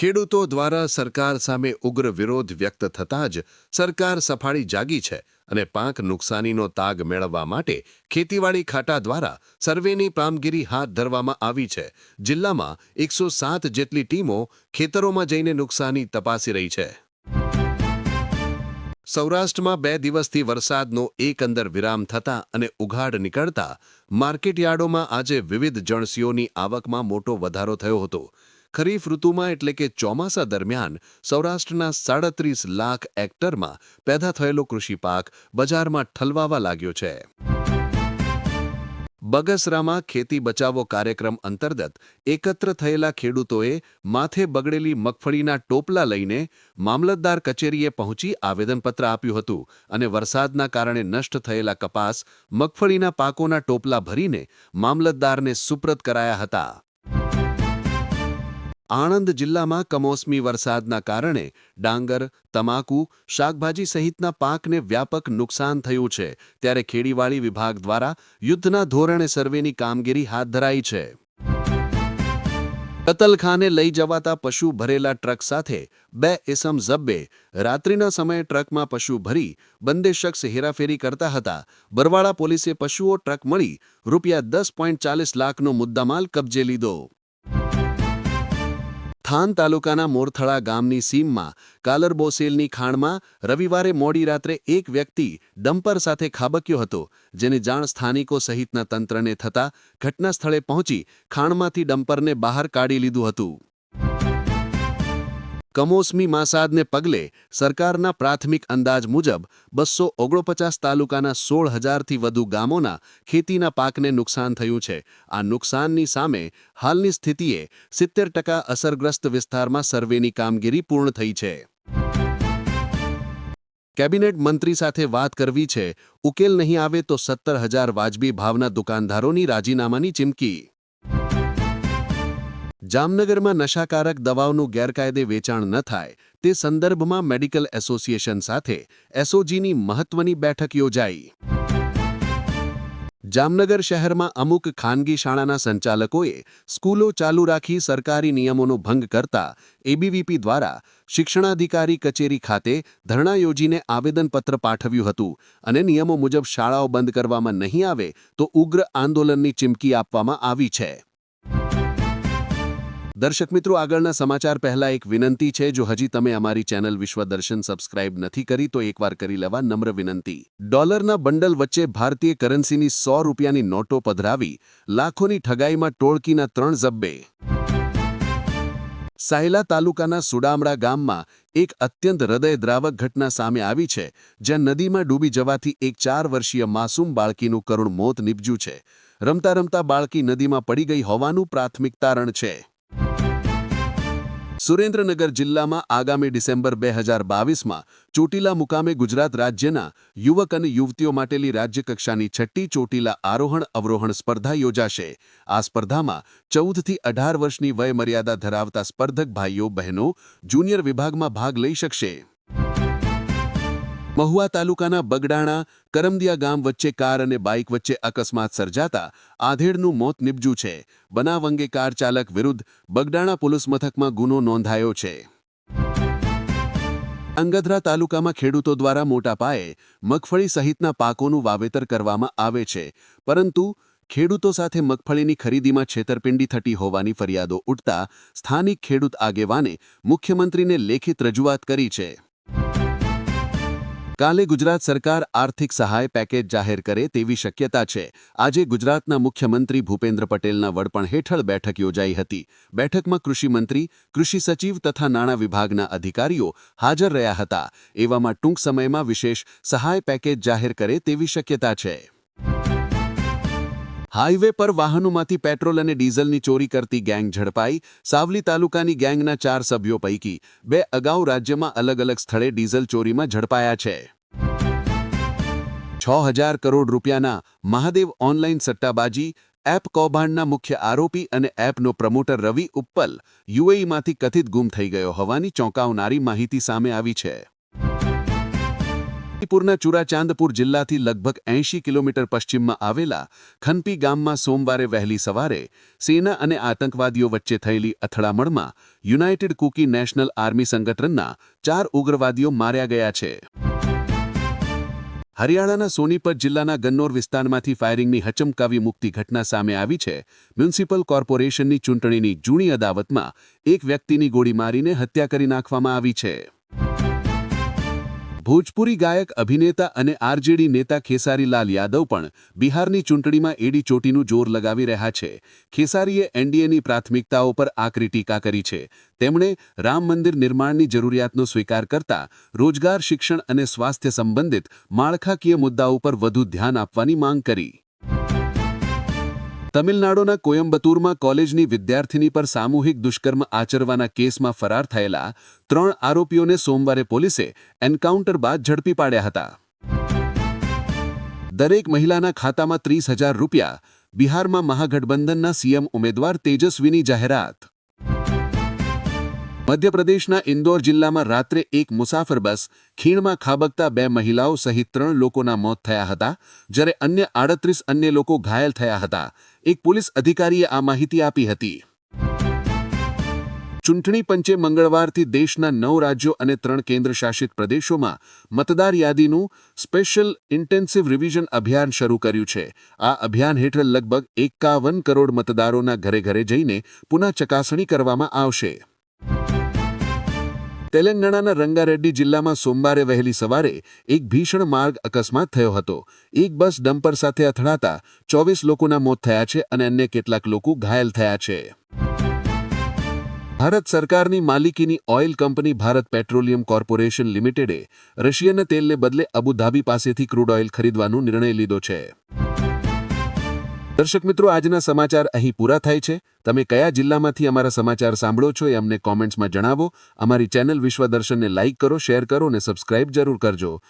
ખેડૂતો દ્વારા સરકાર સામે ઉગ્ર વિરોધ વ્યક્ત થતાં જ સરકાર સફાળી જાગી છે અને પાક નુકસાનીનો તાગ મેળવવા માટે ખેતીવાડી ખાતા દ્વારા સર્વેની કામગીરી હાથ ધરવામાં આવી છે. જિલ્લામાં એકસો સાત જેટલી ટીમો ખેતરોમાં જઈને નુકસાની તપાસી રહી છે. સૌરાષ્ટ્રમાં બે દિવસથી વરસાદનો એકંદર વિરામ થતા અને ઉઘાડ નીકળતા માર્કેટયાર્ડોમાં આજે વિવિધ જણસીઓની આવકમાં મોટો વધારો થયો હતો. ખરીફ ઋતુમાં એટલે કે ચોમાસા દરમિયાન સૌરાષ્ટ્રના સાડત્રીસ લાખ હેક્ટરમાં પેદા થયેલો કૃષિ પાક બજારમાં ઠલવાવા લાગ્યો છે. બગસરામાં ખેતી બચાવો કાર્યક્રમ અંતર્ગત એકત્ર થયેલા ખેડૂતોએ માથે બગડેલી મગફળીના ટોપલા લઈને મામલતદાર કચેરીએ પહોંચી આવેદનપત્ર આપ્યું હતું અને વરસાદના કારણે નષ્ટ થયેલા કપાસ, મગફળીના પાકોના ટોપલા ભરીને મામલતદારને સુપ્રત કરાયા હતા. આણંદ જિલ્લામાં કમોસમી વરસાદના કારણે ડાંગર, તમાકુ, શાકભાજી સહિતના પાકને વ્યાપક નુકસાન થયું છે. ત્યારે ખેડીવાડી વિભાગ દ્વારા યુદ્ધના ધોરણે સર્વેની કામગીરી હાથ ધરાઈ છે. કતલખાને લઈ જવાતા પશુ ભરેલા ટ્રક સાથે બે એસમ ઝબ્બે રાત્રિના સમયે ટ્રકમાં પશુ ભરી બંને શખ્સ હેરાફેરી કરતા હતા. બરવાળા પોલીસે પશુઓ ટ્રક મળી રૂપિયા દસ પોઈન્ટ ચાલીસ લાખનો મુદ્દામાલ કબજે લીધો. થાન તાલુકાના મોરથળા ગામની સીમમાં કાલરબોસેલની ખાણમાં રવિવારે મોડી રાત્રે એક વ્યક્તિ ડમ્પર સાથે ખાબક્યો હતો, જેને જાણ સ્થાનિકો સહિતના તંત્રને થતાં ઘટનાસ્થળે પહોંચી ખાણમાંથી ડમ્પરને બહાર કાઢી લીધું હતું. કમોસમી માસાદને પગલે સરકારના પ્રાથમિક અંદાજ મુજબ બસો ઓગણપચાસ તાલુકાના સોળ હજારથી વધુ ગામોના ખેતીના પાકને નુકસાન થયું છે. આ નુકસાનની સામે હાલની સ્થિતિએ સિત્તેર ટકા અસરગ્રસ્ત વિસ્તારમાં સર્વેની કામગીરી પૂર્ણ થઈ છે. કેબિનેટ મંત્રી સાથે વાત કરવી છે. ઉકેલ નહીં આવે તો સત્તર હજાર વાજબી ભાવના દુકાનદારોની રાજીનામાની ચીમકી જામનગરમાં નશાકારક દવાઓનું ગેરકાયદે વેચાણ ન થાય તે સંદર્ભમાં મેડિકલ એસોસિએશન સાથે એસઓજીની મહત્વની બેઠક યોજાઈ. જામનગર શહેરમાં અમુક ખાનગી શાળાના સંચાલકોએ સ્કૂલો ચાલુ રાખી સરકારી નિયમોનો ભંગ કરતા એબીવીપી દ્વારા શિક્ષણાધિકારી કચેરી ખાતે ધરણા યોજીને આવેદનપત્ર પાઠવ્યું હતું અને નિયમો મુજબ શાળાઓ બંધ કરવામાં નહીં આવે તો ઉગ્ર આંદોલનની ચીમકી આપવામાં આવી છે. દર્શક મિત્રો, આગળના સમાચાર પહેલા એક વિનંતી છે. જો હજી તમે અમારી ચેનલ વિશ્વદર્શન સબસ્ક્રાઇબ નથી કરી, તો એકવાર કરી લેવા નમ્ર વિનંતી. ડોલરના બંડલ વચ્ચે ભારતીય કરન્સીની સો રૂપિયાની નોટો પધરાવી, લાખોની ઠગાઈમાં ટોળકીના ત્રણ ઝબ્બે. સાયલા તાલુકાના સુડામડા ગામમાં એક અત્યંત હૃદયદ્રાવક ઘટના સામે આવી છે, જ્યાં નદીમાં ડૂબી જવાથી એક ચાર વર્ષીય માસૂમ બાળકીનું કરુણ મોત નીપજ્યું છે. રમતા રમતા બાળકી નદીમાં પડી ગઈ હોવાનું પ્રાથમિક તારણ છે. સુરેન્દ્રનગર જિલ્લામાં આગામી ડિસેમ્બર બે હજાર બાવીસમાં ચોટીલા મુકામે ગુજરાત રાજ્યના યુવક અને યુવતીઓ માટેની રાજ્યકક્ષાની છઠ્ઠી ચોટીલા આરોહણ અવરોહણ સ્પર્ધા યોજાશે. આ સ્પર્ધામાં ચૌદથી અઢાર વર્ષની વયમર્યાદા ધરાવતા સ્પર્ધક ભાઈઓ બહેનો જુનિયર વિભાગમાં ભાગ લઈ શકશે. મહુવા તાલુકાના બગડાણા, કરમદિયા ગામ વચ્ચે કાર અને બાઇક વચ્ચે અકસ્માત સર્જાતા આધેડનું મોત નિપજ્યું છે. બનાવ અંગે કાર ચાલક વિરુદ્ધ બગડાણા પોલીસ મથકમાં ગુનો નોંધાયો છે. અંગધ્રા તાલુકામાં ખેડૂતો દ્વારા મોટા પાયે મગફળી સહિતના પાકોનું વાવેતર કરવામાં આવે છે. પરંતુ ખેડૂતો સાથે મગફળીની ખરીદીમાં છેતરપિંડી થતી હોવાની ફરિયાદો ઉઠતા સ્થાનિક ખેડૂત આગેવાને મુખ્યમંત્રીને લેખિત રજૂઆત કરી છે. કાલે ગુજરાત સરકાર આર્થિક સહાય પેકેજ જાહેર કરે તેવી શક્યતા છે. આજે ગુજરાતના મુખ્યમંત્રી ભૂપેન્દ્ર પટેલના વડપણ હેઠળ બેઠક યોજાઈ હતી. બેઠકમાં કૃષિમંત્રી કૃષિ સચિવ તથા નાણાં વિભાગના અધિકારીઓ હાજર રહ્યા હતા. એવામાં ટૂંક સમયમાં વિશેષ સહાય પેકેજ જાહેર કરે તેવી શક્યતા છે. હાઈવે પર વાહનોમાંથી પેટ્રોલ અને ડીઝલની ચોરી કરતી ગેંગ ઝડપાઈ. સાવલી તાલુકાની ગેંગના ચાર સભ્યો પૈકી બે અગાઉ રાજ્યમાં અલગ અલગ સ્થળે ડીઝલ ચોરીમાં ઝડપાયા છે. છ હજાર કરોડ રૂપિયાના મહાદેવ ઓનલાઈન સટ્ટાબાજી, એપ કૌભાંડના મુખ્ય આરોપી અને એપનો પ્રમોટર રવિ ઉપ્પલ યુએઈમાંથી કથિત ગુમ થઈ ગયો હોવાની ચોંકાવનારી માહિતી સામે આવી છે. પૂરના ચુરાચાંદપુર જિલ્લાથી લગભગ એંશી કિલોમીટર પશ્ચિમમાં આવેલા ખનપી ગામમાં સોમવારે વહેલી સવારે સેના અને આતંકવાદીઓ વચ્ચે થયેલી અથડામણમાં યુનાઇટેડ કુકી નેશનલ આર્મી સંગઠનના ચાર ઉગ્રવાદીઓ માર્યા ગયા છે. હરિયાણાના સોનીપત જિલ્લાના ગન્નોર વિસ્તારમાંથી ફાયરિંગની હચમકાવી મુક્તિ ઘટના સામે આવી છે. મ્યુનિસિપલ કોર્પોરેશનની ચૂંટણીની જૂની અદાવતમાં એક વ્યક્તિની ગોળી મારીને હત્યા કરી નાખવામાં આવી છે. ભોજપુરી ગાયક, અભિનેતા અને આરજેડી નેતા ખેસારીલાલ યાદવ પણ બિહારની ચૂંટણીમાં એડી ચોટીનું જોર લગાવી રહ્યા છે. ખેસારીએ એનડીએની પ્રાથમિકતાઓ પર આકરી ટીકા કરી છે. તેમણે રામ મંદિર નિર્માણની જરૂરિયાતનો સ્વીકાર કરતા રોજગાર, શિક્ષણ અને સ્વાસ્થ્ય સંબંધિત માળખાકીય મુદ્દાઓ પર વધુ ધ્યાન આપવાની માંગ કરી. તમિલનાડુના કોયમ્બતુરમાં કોલેજની વિદ્યાર્થીની પર સામૂહિક દુષ્કર્મ આચરવાના કેસમાં ફરાર થયેલા ત્રણ આરોપીઓને સોમવારે પોલીસે એન્કાઉન્ટર બાદ ઝડપી પાડ્યા હતા. દરેક મહિલાના ખાતામાં ત્રીસ હજાર રૂપિયા, બિહારમાં મહાગઠબંધનના સીએમ ઉમેદવાર તેજસ્વીની જાહેરાત. મધ્યપ્રદેશના ઇન્દોર જિલ્લામાં રાત્રે એક મુસાફર બસ ખીણમાં ખાબકતા બે મહિલાઓ સહિત ત્રણ લોકોના મોત થયા હતા, જ્યારે અન્ય આડત્રીસ અન્ય લોકો ઘાયલ થયા હતા. એક પોલીસ અધિકારીએ આ માહિતી આપી હતી. ચૂંટણી પંચે મંગળવારથી દેશના નવ રાજ્યો અને ત્રણ કેન્દ્રશાસિત પ્રદેશોમાં મતદાર યાદીનું સ્પેશિયલ ઇન્ટેન્સિવ રિવિઝન અભિયાન શરૂ કર્યું છે. આ અભિયાન હેઠળ લગભગ એકાવન કરોડ મતદારોના ઘરે ઘરે જઈને પુનઃ ચકાસણી કરવામાં આવશે. તેલંગાણાના રંગારેડ્ડી જિલ્લામાં સોમવારે વહેલી સવારે એક ભીષણ માર્ગ અકસ્માત થયો હતો. એક બસ ડમ્પર સાથે અથડાતા ચોવીસ લોકોના મોત થયા છે અને અન્ય કેટલાક લોકો ઘાયલ થયા છે. ભારત સરકારની માલિકીની oil company Bharat petroleum corporation લિમિટેડે Russian તેલને બદલે અબુધાબી પાસેથી ક્રૂડ ઓઇલ ખરીદવાનો નિર્ણય લીધો છે. દર્શક મિત્રો, આજના સમાચાર અહીં પૂરા થાય છે. તમે કયા જિલ્લામાંથી અમારા સમાચાર સાંભળો છો એ અમને કોમેન્ટ્સમાં જણાવો. અમારી ચેનલ વિશ્વ દર્શનને લાઇક કરો, શેર કરો અને સબસ્ક્રાઇબ જરૂર કરજો.